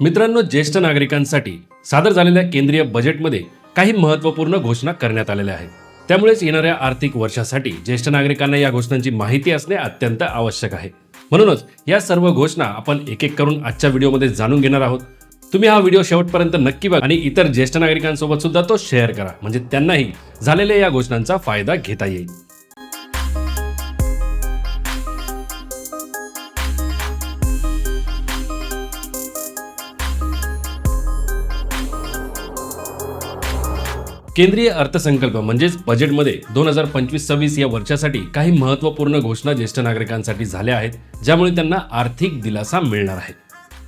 मित्रांनो ज्येष्ठ नागरिकांसाठी सादर झालेल्या केंद्रीय बजेटमध्ये काही महत्त्वपूर्ण घोषणा करण्यात आलेल्या आहेत. त्यामुळेच येणाऱ्या आर्थिक वर्षासाठी ज्येष्ठ नागरिकांना या घोषणांची माहिती असणे अत्यंत आवश्यक आहे. म्हणूनच या सर्व घोषणा आपण एक एक करून आजच्या व्हिडिओमध्ये जाणून घेणार आहोत. तुम्ही हा व्हिडिओ शेवटपर्यंत नक्की बघा आणि इतर ज्येष्ठ नागरिकांसोबत सुद्धा तो शेअर करा. म्हणजे त्यांनाही झालेल्या या घोषणांचा फायदा घेता येईल. केंद्रीय अर्थसंकल्प म्हणजेच बजेटमध्ये दोन हजार पंचवीस सव्वीस या वर्षासाठी काही महत्त्वपूर्ण घोषणा ज्येष्ठ नागरिकांसाठी झाल्या आहेत ज्यामुळे त्यांना आर्थिक दिलासा मिळणार आहे.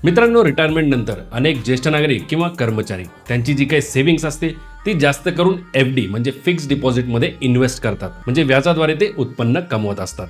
मित्रांनो रिटायरमेंट नंतर अनेक ज्येष्ठ नागरिक किंवा कर्मचारी त्यांची जी काही सेव्हिंग्स असते ती जास्त करून एफ डी म्हणजे फिक्स डिपॉझिटमध्ये इन्व्हेस्ट करतात. म्हणजे व्याजाद्वारे ते उत्पन्न कमवत असतात.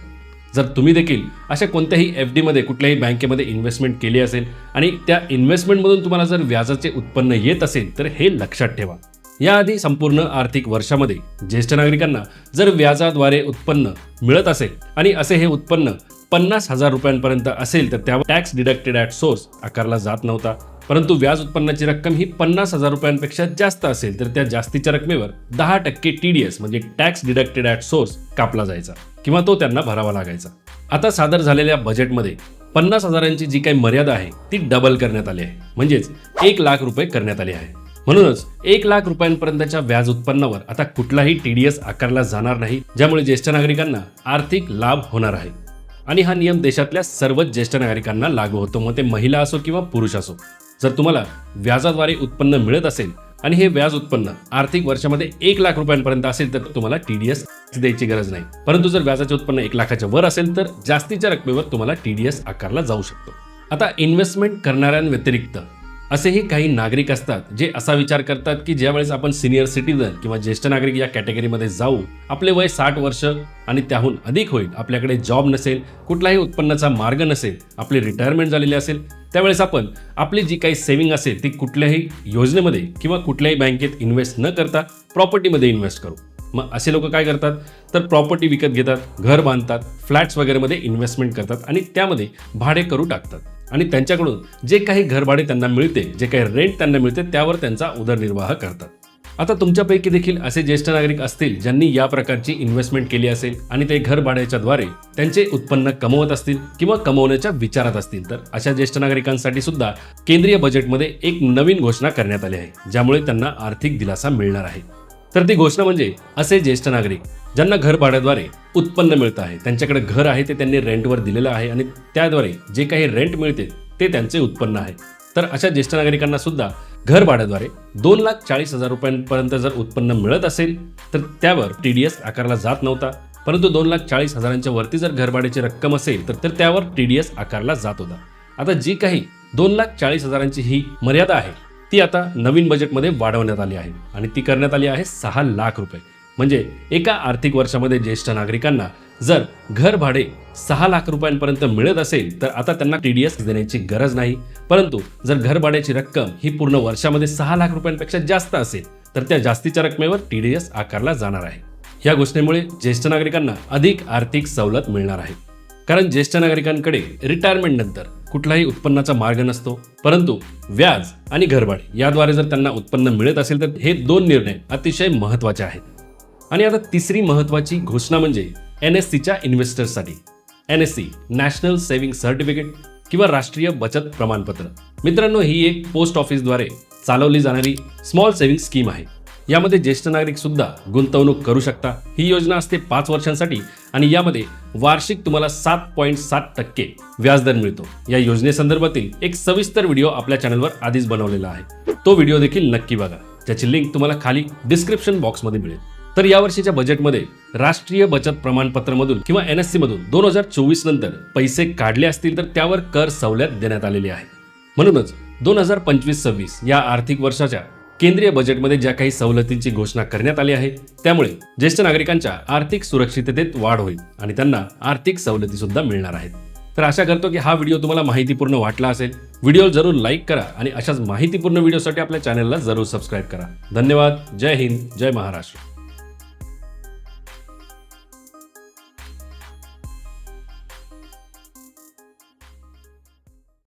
जर तुम्ही देखील अशा कोणत्याही एफ डीमध्ये कुठल्याही बँकेमध्ये इन्व्हेस्टमेंट केली असेल आणि त्या इन्व्हेस्टमेंटमधून तुम्हाला जर व्याजाचे उत्पन्न येत असेल तर हे लक्षात ठेवा. याआधी संपूर्ण आर्थिक वर्षामध्ये ज्येष्ठ नागरिकांना जर व्याजाद्वारे उत्पन्न मिळत असेल आणि असे हे उत्पन्न पन्नास हजार रुपयांपर्यंत असेल तर त्यावर टॅक्स डिडक्टेड ॲट सोर्स आकारला जात नव्हता. परंतु व्याज उत्पन्नाची रक्कम ही पन्नास हजार रुपयांपेक्षा जास्त असेल तर त्या जास्तीच्या रकमेवर दहा टक्के टी डी एस म्हणजे टॅक्स डिडक्टेड ॲट सोर्स कापला जायचा किंवा तो त्यांना भरावा लागायचा. आता सादर झालेल्या बजेटमध्ये पन्नास हजारांची जी काही मर्यादा आहे ती डबल करण्यात आली आहे. म्हणजेच एक लाख रुपये करण्यात आले आहे. म्हणूनच एक लाख रुपयांपर्यंतच्या व्याज उत्पन्नावर आता कुठलाही टीडीएस आकारला जाणार नाही ज्यामुळे ज्येष्ठ नागरिकांना आर्थिक लाभ होणार आहे. आणि हा नियम देशातल्या सर्वच ज्येष्ठ नागरिकांना लागू होतो मग ते महिला असो किंवा पुरुष असो. जर तुम्हाला व्याजाद्वारे उत्पन्न मिळत असेल आणि हे व्याज उत्पन्न आर्थिक वर्षामध्ये एक लाख रुपयांपर्यंत असेल तर तुम्हाला टीडीएस द्यायची गरज नाही. परंतु जर व्याजाचे उत्पन्न एक लाखाच्या वर असेल तर जास्तीच्या रकमेवर तुम्हाला टीडीएस आकारला जाऊ शकतो. आता इन्व्हेस्टमेंट करणाऱ्यांव्यतिरिक्त असेही काही नागरिक असतात जे असा विचार करतात की ज्यावेळेस आपण सिनियर सिटीजन किंवा ज्येष्ठ नागरिक या कॅटेगरीमध्ये जाऊ आपले वय साठ वर्ष आणि त्याहून अधिक होईल आपल्याकडे जॉब नसेल कुठलाही उत्पन्नाचा मार्ग नसेल आपली रिटायरमेंट झालेली असेल त्यावेळेस आपण आपली जी काही सेव्हिंग असेल ती कुठल्याही योजनेमध्ये किंवा कुठल्याही बँकेत इन्व्हेस्ट न करता प्रॉपर्टीमध्ये इन्व्हेस्ट करू. मग असे लोक काय करतात? तर प्रॉपर्टी विकत घेतात घर बांधतात फ्लॅट्स वगैरेमध्ये इन्व्हेस्टमेंट करतात आणि त्यामध्ये भाडे करू टाकतात. आणि त्यांच्याकडून जे काही घरभाडे त्यांना मिळते जे काही रेंट त्यांना मिळते त्यावर त्यांचा उदरनिर्वाह करतात. आता तुमच्यापैकी देखील असे ज्येष्ठ नागरिक असतील ज्यांनी या प्रकारची इन्व्हेस्टमेंट केली असेल आणि ते घर भाड्याच्याद्वारे त्यांचे उत्पन्न कमवत असतील किंवा कमवण्याच्या विचारात असतील तर अशा ज्येष्ठ नागरिकांसाठी सुद्धा केंद्रीय बजेटमध्ये एक नवीन घोषणा करण्यात आली आहे ज्यामुळे त्यांना आर्थिक दिलासा मिळणार आहे. तर ती घोषणा म्हणजे असे ज्येष्ठ नागरिक ज्यांना घर भाड्याद्वारे उत्पन्न मिळतं आहे त्यांच्याकडे घर आहे ते त्यांनी रेंटवर दिलेलं आहे आणि त्याद्वारे जे काही रेंट मिळते ते त्यांचे उत्पन्न आहे. तर अशा ज्येष्ठ नागरिकांना सुद्धा घर भाड्याद्वारे दोन लाख चाळीस हजार रुपयांपर्यंत जर उत्पन्न मिळत असेल तर त्यावर टी डी एस आकारला जात नव्हता. परंतु दोन लाख चाळीस हजारांच्या वरती जर घरभाड्याची रक्कम असेल तर तर त्यावर टी डी एस आकारला जात होता. आता जी काही दोन लाख चाळीस हजारांची ही मर्यादा आहे ती आता नवीन बजेटमध्ये वाढवण्यात आली आहे. आणि ती करण्यात आली आहे सहा लाख रुपये. म्हणजे एका आर्थिक वर्षामध्ये ज्येष्ठ नागरिकांना जर घर भाडे सहा लाख रुपयांपर्यंत मिळत असेल तर आता त्यांना टी डी एस देण्याची गरज नाही. परंतु जर घर भाड्याची रक्कम ही पूर्ण वर्षामध्ये सहा लाख रुपयांपेक्षा जास्त असेल तर त्या जास्तीच्या रकमेवर टी डी एस आकारला जाणार आहे. या घोषणेमुळे ज्येष्ठ नागरिकांना अधिक आर्थिक सवलत मिळणार आहे. कारण ज्येष्ठ नागरिकांकडे रिटायरमेंट नंतर कुठलाही उत्पन्नाचा मार्ग नसतो. परंतु व्याज आणि घरभाडे याद्वारे जर त्यांना उत्पन्न मिळत असेल तर हे दोन निर्णय अतिशय महत्त्वाचे आहेत. आणि आता तिसरी महत्त्वाची घोषणा म्हणजे एन एस सीच्या इन्व्हेस्टर्ससाठी. N S C national saving certificate किंवा राष्ट्रीय बचत प्रमाणपत्र. मित्रांनो ही एक पोस्ट ऑफिसद्वारे चालवली जाणारी स्मॉल सेव्हिंग स्कीम आहे. यामध्ये ज्येष्ठ नागरिक सुद्धा गुंतवणूक करू शकता. ही योजना असते पाच वर्षांसाठी आणि यामध्ये वार्षिक तुम्हाला सात पॉईंट सात टक्के व्याजदर मिळतो. या योजनेसंदर्भातील एक सविस्तर व्हिडिओ आपल्या चॅनलवर आधीच बनवलेला आहे. तो व्हिडिओ देखील नक्की बघा. त्याची लिंक तुम्हाला खाली डिस्क्रिप्शन बॉक्समध्ये मिळेल. तर यावर्षीच्या बजेटमध्ये राष्ट्रीय बचत प्रमाणपत्रमधून किंवा एन एस सीमधून दोन हजार चोवीस नंतर पैसे काढले असतील तर त्यावर कर सवलत देण्यात आलेली आहे. म्हणूनच दोन हजार पंचवीस सव्वीस या आर्थिक वर्षाच्या केंद्रीय बजेटमध्ये ज्या काही सवलतींची घोषणा करण्यात आली आहे त्यामुळे ज्येष्ठ नागरिकांच्या आर्थिक सुरक्षिततेत वाढ होईल आणि त्यांना आर्थिक सवलती सुद्धा मिळणार आहेत. तर आशा करतो की हा व्हिडिओ तुम्हाला माहितीपूर्ण वाटला असेल. व्हिडिओ जरूर लाईक करा आणि अशाच माहितीपूर्ण व्हिडिओसाठी आपल्या चॅनलला जरूर सबस्क्राईब करा. धन्यवाद. जय हिंद. जय महाराष्ट्र.